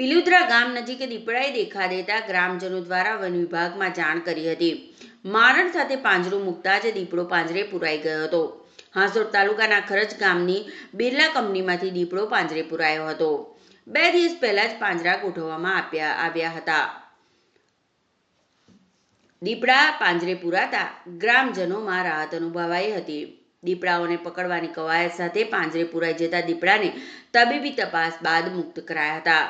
પિલુદ્રા ગામ નજીક દીપડાએ દેખા દેતા ગ્રામજનો દ્વારા વન વિભાગમાં જાણ કરી હતી. મારણ સાથે પાંજરું મૂકતા જ દીપડો પાંજરે પુરાઈ ગયો હતો. હાંસોર તાલુકાના ખરજ ગામની બિરલા કંપનીમાંથી દીપડો પાંજરે પુરાયો હતો. બે દિવસ પહેલા જ પાંજરા ગોઠવવામાં આપ્યા આવ્યા હતા. દીપડા પાંજરે પુરાતા ગ્રામજનોમાં રાહત અનુભવાઈ હતી. દીપડાઓને પકડવાની કવાયત સાથે પાંજરે પુરાઈ જતા દીપડાને તબીબી તપાસ બાદ મુક્ત કરાયા હતા.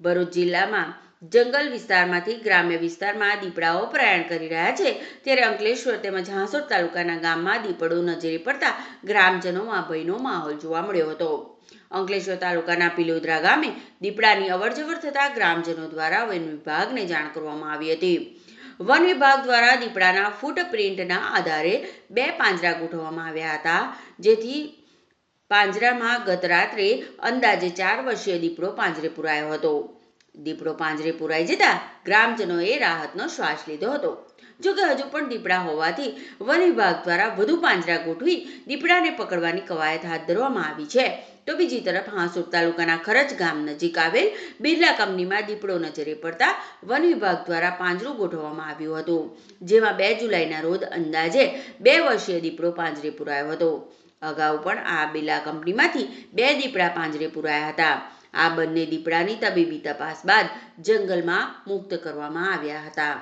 ભરૂચ જિલ્લામાં જંગલ વિસ્તારમાંથી ગ્રામ્ય વિસ્તારમાં દીપડાઓ પ્રયાણ કરી રહ્યા છે. ત્યારે અંકલેશ્વર તેમજ હાંસોડ તાલુકાના ગામમાં દીપડો નજરે પડતા ગ્રામજનોમાં ભયનો માહોલ જોવા મળ્યો હતો. અંકલેશ્વર તાલુકાના પિલોદરા ગામે દીપડાની અવરજવર થતા ગ્રામજનો દ્વારા વન વિભાગને જાણ કરવામાં આવી હતી. વન વિભાગ દ્વારા દીપડાના ફૂટપ્રિન્ટના આધારે બે પાંજરા ગોઠવવામાં આવ્યા હતા, જેથી પાંજરામાં ગત રાત્રે અંદાજે ચાર વર્ષીય દીપડો પાંજરે પુરાયો હતો. દીપડો પાંજરે પુરાઈ જતા ગ્રામજનોએ રાહતનો શ્વાસ લીધો હતો. જોકે હજુ પણ દીપડા હોવાથી વન વિભાગ દ્વારા વધુ પાંજરા ગોઠવી દીપડાને પકડવાની કવાયત હાથ ધરવામાં આવી છે. તો બીજી તરફ હાંસુર તાલુકાના ખરજ ગામ નજીક આવેલ બિરલા કંપનીમાં દીપડો નજરે પડતા વન વિભાગ દ્વારા પાંજરું ગોઠવવામાં આવ્યું હતું. જેમાં બે જુલાઈના રોજ અંદાજે બે વર્ષીય દીપડો પાંજરે પુરાયો હતો. અગાઉ પણ આ બિલા કંપનીમાંથી બે દીપડા પાંજરે પુરાયા હતા. આ બંને દીપડાની તબીબી તપાસ બાદ જંગલમાં મુક્ત કરવામાં આવ્યા હતા.